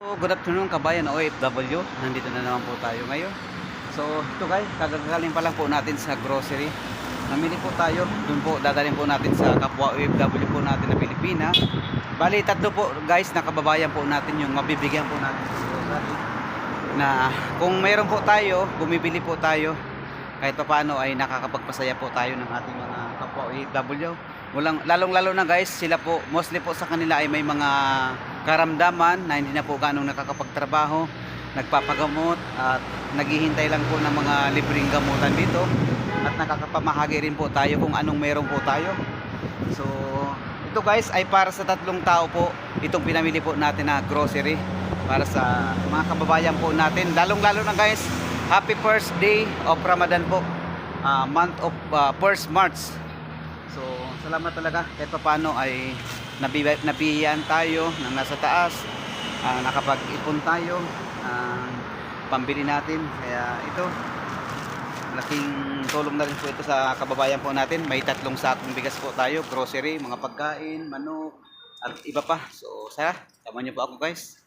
So, good afternoon kabayan OFW. Nandito na naman po tayo ngayon. So, ito guys, kagagaling pa lang po natin sa grocery. Namili po tayo. Doon po, dadalhin po natin sa kapwa OFW po natin na Pilipina. Bali, tatlo po guys, na kababayan po natin yung mabibigyan po natin sa grocery. Na kung mayroon po tayo, bumibili po tayo. Kahit pa paano ay nakakapagpasaya po tayo ng ating mga kapwa OFW. Walang, lalong-lalo na guys, sila po, mostly po sa kanila ay may mga karamdaman na hindi na po ganong nakakapagtrabaho, nagpapagamot at naghihintay lang po ng mga libreng gamutan dito at nakakapamahagi rin po tayo kung anong meron po tayo. So, ito guys ay para sa tatlong tao po itong pinamili po natin na grocery para sa mga kababayan po natin. Lalong-lalo na guys, happy first day of Ramadan po. Ah, month of ah, first March. So, salamat talaga kahit paano ay nabi- nabihiyan tayo ng nasa taas. ah, nakapag-ipon tayo. ah, pambili natin. Kaya ito, malaking tulong na rin po ito sa kababayan po natin. May tatlong sakong bigas po tayo, grocery, mga pagkain, manok, at iba pa. So, sana, tama niyo po ako guys.